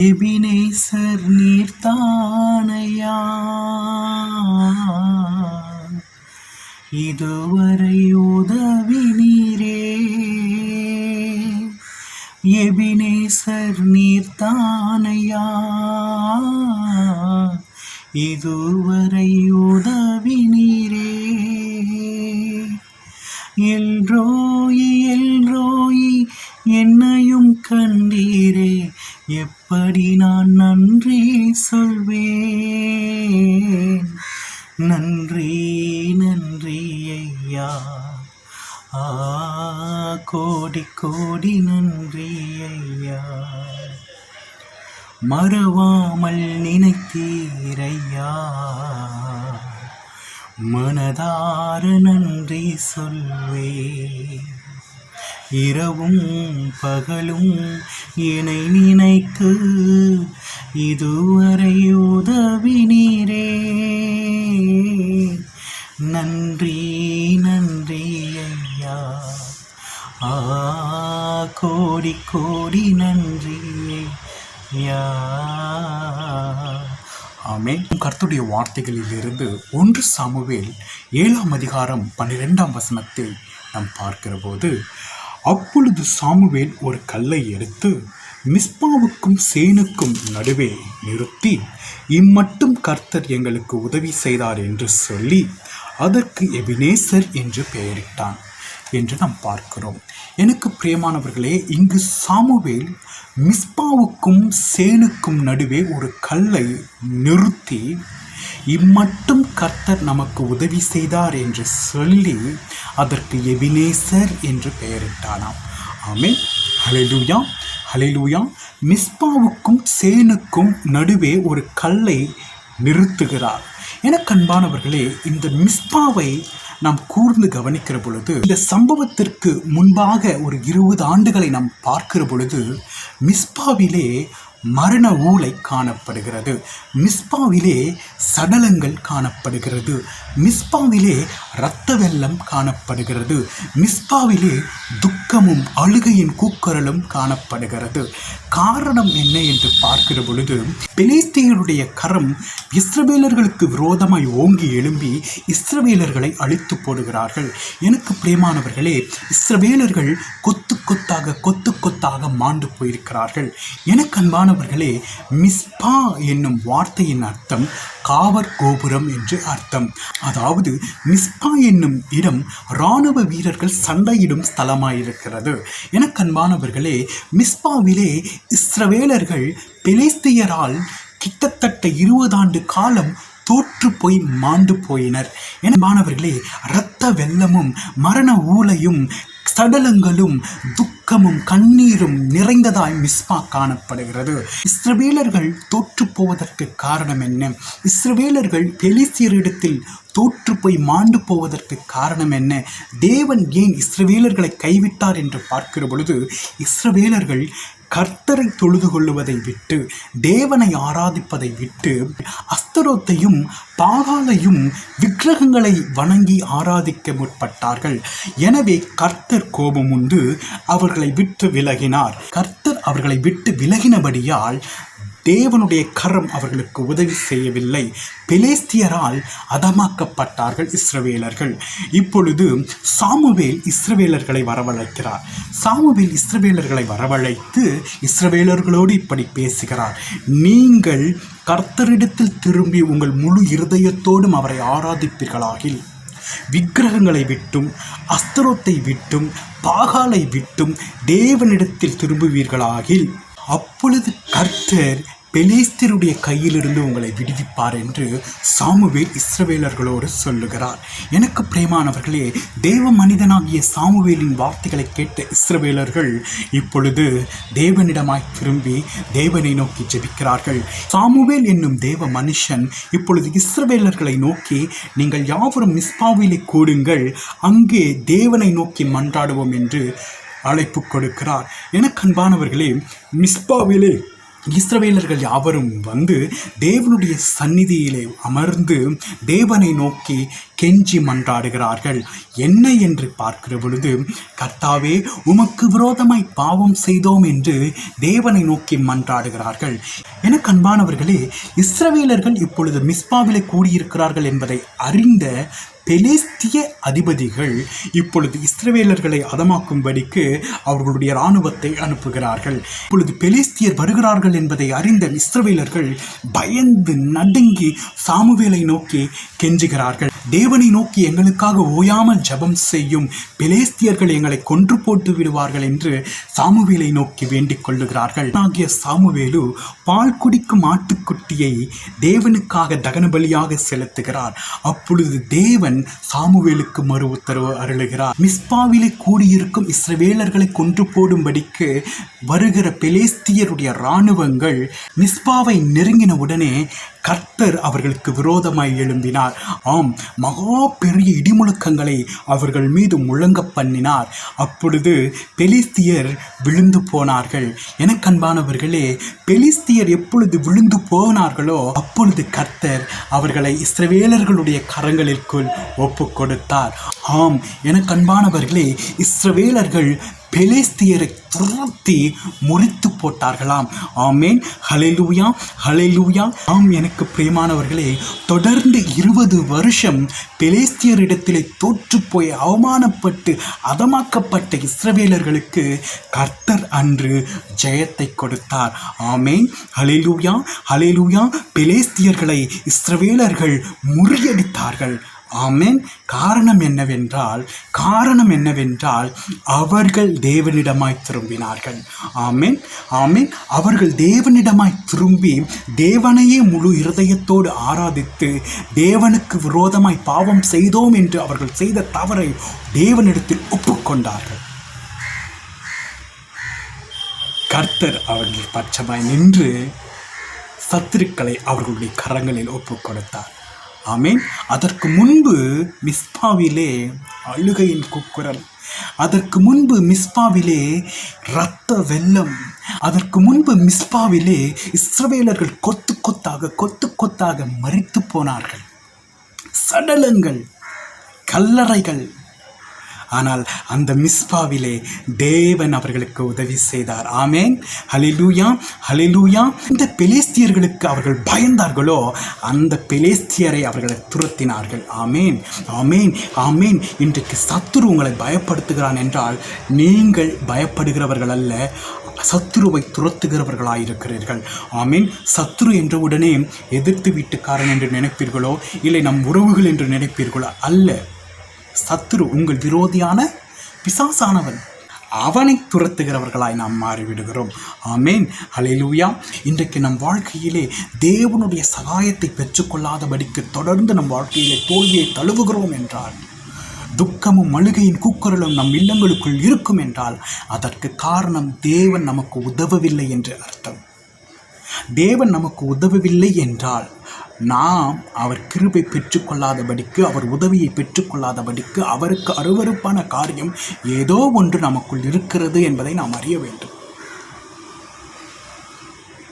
Ebenezer நீர்த்தானையா? இதுவரை உதவி நீரே. எபினேசர் நீர்த்தானையா? இதுவரை உதவி நீரே. என்றோ மறவாமல் நினைத்தீரையா? மனதார நன்றி சொல்வே. இரவும் பகலும் என்னை நினைத்து இதுவரை உதவி நீரே நன்றி ஆமென் கர்த்துடைய வார்த்தைகளிலிருந்து ஒன்று சாமுவேல் ஏழாம் அதிகாரம் பன்னிரெண்டாம் வசனத்தில் நாம் பார்க்கிற போது அப்பொழுது சாமுவேல் ஒரு கல்லை எடுத்து மிஸ்பாவுக்கும் சேனுக்கும் நடுவே நிறுத்தி இம்மட்டும் கர்த்தர் எங்களுக்கு உதவி செய்தார் என்று சொல்லி அதற்கு எபினேசர் என்று பெயரிட்டான். என்று நாம் பார்க்கிறோம். எனக்கு பிரியமானவர்களே இங்கு சாமுவேல் மிஸ்பாவுக்கும் சேனுக்கும் நடுவே ஒரு கல்லை நிறுத்தி இம்மட்டும் கர்த்தர் நமக்கு உதவி செய்தார் என்று சொல்லி அதற்கு எபினேசர் என்று பெயரிட்டானாம். ஆமே ஹலெலூயா ஹலெலூயா மிஸ்பாவுக்கும் சேனுக்கும் நடுவே ஒரு கல்லை நிறுத்துகிறார். எனக்கு அன்பானவர்களே இந்த மிஸ்பாவை நாம் கூர்ந்து கவனிக்கிற பொழுது இந்த சம்பவத்திற்கு முன்பாக ஒரு இருபது ஆண்டுகளை நாம் பார்க்கிற பொழுது மிஸ்பாவிலே மரண ஊலை காணப்படுகிறது. மிஸ்பாவிலே சடலங்கள் காணப்படுகிறது. மிஸ்பாவிலே இரத்த வெள்ளம் காணப்படுகிறது. மிஸ்பாவிலே துக்கமும் அழுகையின் கூக்குரலும் காணப்படுகிறது. காரணம் என்ன என்று பார்க்கிற பொழுது பெலிஸ்தீயருடைய கரம் இஸ்ரவேலர்களுக்கு விரோதமாய் ஓங்கி எழும்பி இஸ்ரவேலர்களை அழித்து போடுகிறார்கள். எனக்கு பிரியமானவர்களே இஸ்ரவேலர்கள் கொத்து கொத்தாக கொத்து கொத்தாக மாண்டு போயிருக்கிறார்கள். எனக்கு அன்பான அன்பானவர்களே மிஸ்பா என்னும் வார்த்தையின் அர்த்தம் காவர் கோபுரம் என்று அர்த்தம். அதாவது மிஸ்பா என்னும் இடம் இராணுவ வீரர்கள் சண்டையிடும் ஸ்தலமாயிருக்கிறது. எனக்கு அன்பானவர்களே மிஸ்பாவிலே இஸ்ரவேலர்கள் பெலிஸ்தியரால் கிட்டத்தட்ட இருபது ஆண்டு காலம் தோற்று போய் மாண்டு போயினர். என மாணவர்களே இரத்த வெள்ளமும் மரண ஊலையும் சடலங்களும் துக்கமும் கண்ணீரும் நிறைந்ததாய் மிஸ்பா காணப்படுகிறது. இஸ்ரவேலர்கள் தோற்று போவதற்கு காரணம் என்ன? இஸ்ரவேலர்கள் பெலிசியரிடத்தில் தோற்று போய் மாண்டு போவதற்கு காரணம் என்ன? தேவன் ஏன் இஸ்ரவேலர்களை கைவிட்டார் என்று பார்க்கிற பொழுது இஸ்ரவேலர்கள் கர்த்தரை தொழுது கொள்ளுவதை விட்டு தேவனை ஆராதிப்பதை விட்டு அஸ்தரோத்தையும் பாகாலையும் விக்கிரகங்களை வணங்கி ஆராதிக்க முற்பட்டார்கள். எனவே கர்த்தர் கோபம் உண்டு அவர்களை விட்டு விலகினார். கர்த்தர் அவர்களை விட்டு விலகினபடியால் தேவனுடைய கரம் அவர்களுக்கு உதவி செய்யவில்லை. பெலேஸ்தியரால் அதமாக்கப்பட்டார்கள் இஸ்ரவேலர்கள். இப்பொழுது சாமுவேல் இஸ்ரவேலர்களை வரவழைக்கிறார். சாமுவேல் இஸ்ரவேலர்களை வரவழைத்து இஸ்ரவேலர்களோடு இப்படி பேசுகிறார். நீங்கள் கர்த்தரிடத்தில் திரும்பி உங்கள் முழு இருதயத்தோடும் அவரை ஆராதிப்பீர்களாகில் விக்கிரகங்களை விட்டும் அஸ்தரோத்தை விட்டும் பாகாலை விட்டும் தேவனிடத்தில் திரும்புவீர்களாகில் அப்பொழுது கர்த்தர் பெலிஸ்தருடைய கையிலிருந்து உங்களை விடுவிப்பார் என்று சாமுவேல் இஸ்ரவேலர்களோடு சொல்லுகிறார். எனக்கு பிரேமானவர்களே தேவ மனிதனாகிய சாமுவேலின் வார்த்தைகளை கேட்ட இஸ்ரவேலர்கள் இப்பொழுது தேவனிடமாய் திரும்பி தேவனை நோக்கி ஜெபிக்கிறார்கள். சாமுவேல் என்னும் தேவ மனுஷன் இப்பொழுது இஸ்ரவேலர்களை நோக்கி நீங்கள் யாவரும் மிஸ்பாவிலே கூடுங்கள் அங்கே தேவனை நோக்கி மன்றாடுவோம் என்று அழைப்பு கொடுக்கிறார். எனக்கு அன்பானவர்களே மிஸ்பாவிலே இஸ்ரவேலர்கள் யாவரும் வந்து தேவனுடைய சந்நிதியிலே அமர்ந்து தேவனை நோக்கி கெஞ்சி மன்றாடுகிறார்கள். என்ன என்று பார்க்கிற பொழுது கர்த்தாவே உமக்கு விரோதமாய் பாவம் செய்தோம் என்று தேவனை நோக்கி மன்றாடுகிறார்கள். எனக்கு அன்பானவர்களே இஸ்ரவேலர்கள் இப்பொழுது மிஸ்பாவிலே கூடியிருக்கிறார்கள் என்பதை அறிந்த பெலிஸ்திய அதிபதிகள் இப்பொழுது இஸ்ரவேலர்களை அதமாக்கும்படிக்கு அவர்களுடைய இராணுவத்தை அனுப்புகிறார்கள். இப்பொழுது பெலிஸ்தியர் வருகிறார்கள் என்பதை அறிந்த இஸ்ரவேலர்கள் பயந்து நடுங்கி சாமுவேலை நோக்கி கெஞ்சுகிறார்கள். தேவனை நோக்கி எங்களுக்காக ஓயாமல் ஜெபம் செய்யும் பெலேஸ்தியர்கள் எங்களை கொன்று போட்டு விடுவார்கள் என்று சாமுவேலை நோக்கி வேண்டிக் கொள்ளுகிறார்கள். ஆகிய சாமுவேலு பால் குடிக்கும் ஆட்டுக்குட்டியை தேவனுக்காக தகன பலியாக செலுத்துகிறார். அப்பொழுது தேவன் சாமுவேலுக்கு மறு உத்தரவு அருளுகிறார். மிஸ்பாவிலே கூடியிருக்கும் இஸ்ரவேலர்களை கொன்று போடும்படிக்கு வருகிற பெலேஸ்தியருடைய இராணுவங்கள் மிஸ்பாவை நெருங்கின உடனே கர்த்தர் அவர்களுக்கு விரோதமாய் எழும்பினார். ஆம் மகா பெரிய இடிமுழக்கங்களை அவர்கள் மீது முழங்க பண்ணினார். அப்பொழுது பெலிஸ்தியர் விழுந்து போனார்கள். எனக்கன்பானவர்களே பெலிஸ்தியர் எப்பொழுது விழுந்து போனார்களோ அப்பொழுது கர்த்தர் அவர்களை இஸ்ரவேலர்களுடைய கரங்களிற்குள் ஒப்பு கொடுத்தார் ஆம் எனக்கன்பானவர்களே இஸ்ரவேலர்கள் பெலேஸ்தியரை துரத்தி முறித்து போட்டார்களாம். ஆமேன். ஹலெலூயா ஹலெலூயா ஆம் எனக்கு பிரியமானவர்களே தொடர்ந்து இருபது வருஷம் பெலேஸ்தியரிடத்திலே தோற்று போய் அவமானப்பட்டு அதமாக்கப்பட்ட இஸ்ரவேலர்களுக்கு கர்த்தர் அன்று ஜெயத்தை கொடுத்தார். ஆமேன். ஹலெலூயா ஹலெலூயா பெலேஸ்தியர்களை இஸ்ரவேலர்கள் முறியடித்தார்கள். ஆமென். காரணம் என்னவென்றால் காரணம் என்னவென்றால் அவர்கள் தேவனிடமாய் திரும்பினார்கள். ஆமென். ஆமேன். அவர்கள் தேவனிடமாய் திரும்பி தேவனையே முழு இருதயத்தோடு ஆராதித்து தேவனுக்கு விரோதமாய் பாவம் செய்தோம் என்று அவர்கள் செய்த தவறை தேவனிடத்தில் ஒப்புக்கொண்டார்கள். கர்த்தர் அவர்கள் பட்சமாய் நின்று சத்துருக்களை அவர்களுடைய கரங்களில் ஒப்புக் கொடுத்தார் ஆமீன். அதற்கு முன்பு மிஸ்பாவிலே அழுகையின் குக்குரல். அதற்கு முன்பு மிஸ்பாவிலே இரத்த வெள்ளம். அதற்கு முன்பு மிஸ்பாவிலே இஸ்ரவேலர்கள் கொத்து கொத்தாக கொத்து கொத்தாக மறித்து போனார்கள். சடலங்கள் கல்லறைகள் ஆனால் அந்த மிஸ்பாவிலே தேவன் அவர்களுக்கு உதவி செய்தார். ஆமேன். ஹலிலூயா ஹலிலூயா இந்த பெலேஸ்தியர்களுக்கு அவர்கள் பயந்தார்களோ அந்த பெலேஸ்தியரை அவர்களை துரத்தினார்கள். ஆமேன். ஆமேன். ஆமேன். இன்றைக்கு சத்துரு உங்களை பயப்படுத்துகிறான் என்றால் நீங்கள் பயப்படுகிறவர்கள் அல்ல சத்துருவை துரத்துகிறவர்களாயிருக்கிறீர்கள். ஆமீன். சத்துரு என்றவுடனே எதிர்த்து வீட்டுக்காரன் என்று நினைப்பீர்களோ இல்லை நம் உறவுகள் என்று நினைப்பீர்களோ அல்ல. சத்துரு உங்கள் விரோதியான பிசாசானவன். அவனை துரத்துகிறவர்களாய் நாம் மாறிவிடுகிறோம். ஆமேன். அலையிலூயா இன்றைக்கு நம் வாழ்க்கையிலே தேவனுடைய சகாயத்தை பெற்றுக்கொள்ளாதபடிக்கு தொடர்ந்து நம் வாழ்க்கையிலே தோல்வியை தழுவுகிறோம் என்றால் துக்கமும் மழுகையின் கூக்குரலும் நம் இல்லங்களுக்குள் இருக்கும் என்றால் அதற்கு காரணம் தேவன் நமக்கு உதவவில்லை என்று அர்த்தம். தேவன் நமக்கு உதவவில்லை என்றால் நாம் அவர் கிருபை பெற்றுக்கொள்ளாதபடிக்கு அவர் உதவியை பெற்றுக்கொள்ளாதபடிக்கு அவருக்கு அருவருப்பான காரியம் ஏதோ ஒன்று நமக்குள் இருக்கிறது என்பதை நாம் அறிய வேண்டும்.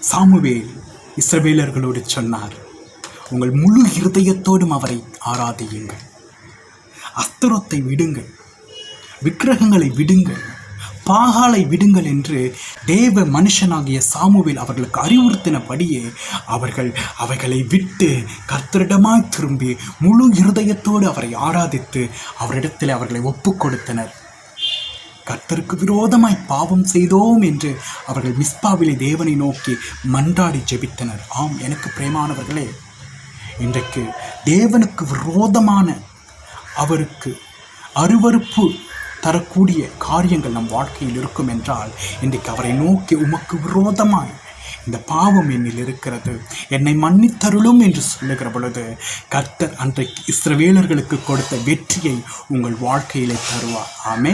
சாமுவேல் இஸ்ரவேலர்களோடு சொன்னார் உங்கள் முழு இருதயத்தோடும் அவரை ஆராதியுங்கள். அஸ்திரத்தை விடுங்கள். விக்கிரகங்களை விடுங்கள். பாகாலை விடுங்கள் என்று தேவ மனுஷனாகிய சாமுவேல் அவர்களுக்கு அறிவுறுத்தினபடியே அவர்கள் அவைகளை விட்டு கர்த்தரிடமாய் திரும்பி முழு இருதயத்தோடு அவரை ஆராதித்து அவரிடத்தில் அவர்களை ஒப்பு கொடுத்தனர் கர்த்தருக்கு விரோதமாய் பாவம் செய்தோம் என்று அவர்கள் மிஸ்பாவிலே தேவனை நோக்கி மன்றாடி ஜெபித்தனர். ஆம் எனக்கு பிரேமானவர்களே இன்றைக்கு தேவனுக்கு விரோதமான அவருக்கு அருவருப்பு தரக்கூடிய காரியங்கள் நம் வாழ்க்கையில் இருக்கும் என்றால் இன்றைக்கு அவரை நோக்கி உமக்கு விரோதமாய் இந்த பாவம் என்னில் இருக்கிறது. என்னை மன்னித்தருளும் என்று சொல்லுகிற பொழுது கர்த்தர் அன்றைக்கு இஸ்ரவேலர்களுக்கு கொடுத்த வெற்றியை உங்கள் வாழ்க்கையிலே தருவார். ஆமே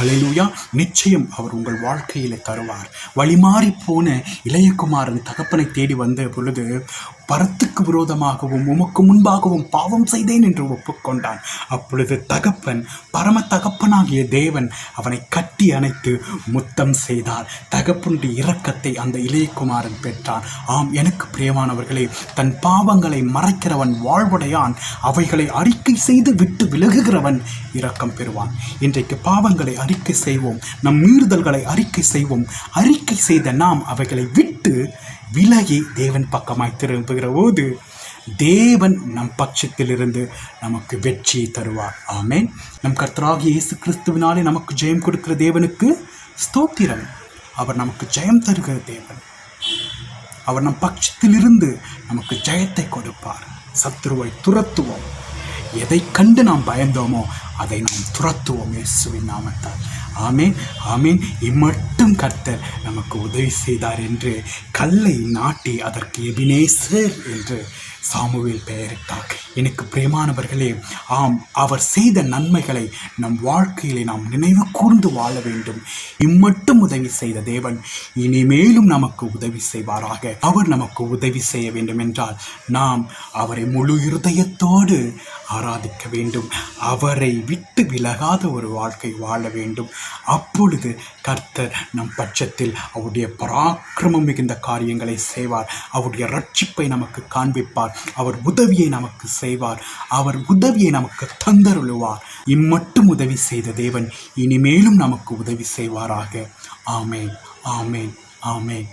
அலையூயா நிச்சயம் அவர் உங்கள் வாழ்க்கையிலே தருவார். வழிமாறி போன இளையகுமாரன் தகப்பனை தேடி வந்த பொழுது பரத்துக்கு விரோதமாகவும் உமக்கு முன்பாகவும் பாவம் செய்தேன் என்று ஒப்புக்கொண்டான். அப்பொழுது தகப்பன் பரம தகப்பனாகிய தேவன் அவனை கட்டி அணைத்து முத்தம் செய்தார். தகப்பனுடைய இரக்கத்தை அந்த இளையகுமாரன் பெற்றான். ஆம் எனக்கு பிரியமானவர்களே தன் பாவங்களை மறைக்கிறவன் வாழ்வுடையான். அவைகளை அறிக்கை செய்து விட்டு விலகுகிறவன் இரக்கம் பெறுவான். இன்றைக்கு பாவங்களை அறிக்கை செய்வோம் நம் மீறுதல்களை அறிக்கை செய்வோம். அறிக்கை செய்த நாம் அவைகளை விட்டு விலகி தேவன் பக்கமாய் திரும்புகிற போது தேவன் நம் பட்சத்திலிருந்து நமக்கு வெற்றியை தருவார். ஆமேன். நம் கர்த்தராகிய இயேசு கிறிஸ்துவினாலே நமக்கு ஜெயம் கொடுக்கிற தேவனுக்கு ஸ்தோத்திரம். அவர் நமக்கு ஜெயம் தருகிற தேவன். அவர் நம் பட்சத்திலிருந்து நமக்கு ஜெயத்தை கொடுப்பார். சத்துருவை துரத்துவோம். எதை கண்டு நாம் பயந்தோமோ அதை நாம் துரத்துவோம் இயேசுவின் நாமத்தால். ஆமேன் ஆமேன். இம்மட்டும் கர்த்தர் நமக்கு உதவி செய்தார் என்று கல்லை நாட்டி அதற்கு எபினேசர் என்று சாமுவேல் பெயரிட்டார் எனக்கு பிரியமானவர்களே ஆம் அவர் செய்த நன்மைகளை நம் வாழ்க்கையிலே நாம் நினைவு கூர்ந்து வாழ வேண்டும். இம்மட்டும் உதவி செய்த தேவன் இனிமேலும் நமக்கு உதவி செய்வாராக. அவர் நமக்கு உதவி செய்ய வேண்டும் என்றால் நாம் அவரை முழு இருதயத்தோடு ஆராதிக்க வேண்டும். அவரை விட்டு விலகாத ஒரு வாழ்க்கை வாழ வேண்டும். அப்பொழுது கர்த்தர் நம் பட்சத்தில் அவருடைய பராக்கிரமம் மிகுந்த காரியங்களை செய்வார். அவருடைய ரட்சிப்பை நமக்கு காண்பிப்பார். அவர் உதவியை நமக்கு செய்வார். அவர் உதவியை நமக்கு தந்தருளுவார். இம்மட்டும் உதவி செய்த தேவன் இனிமேலும் நமக்கு உதவி செய்வாராக. ஆமேன். ஆமேன். ஆமேன்.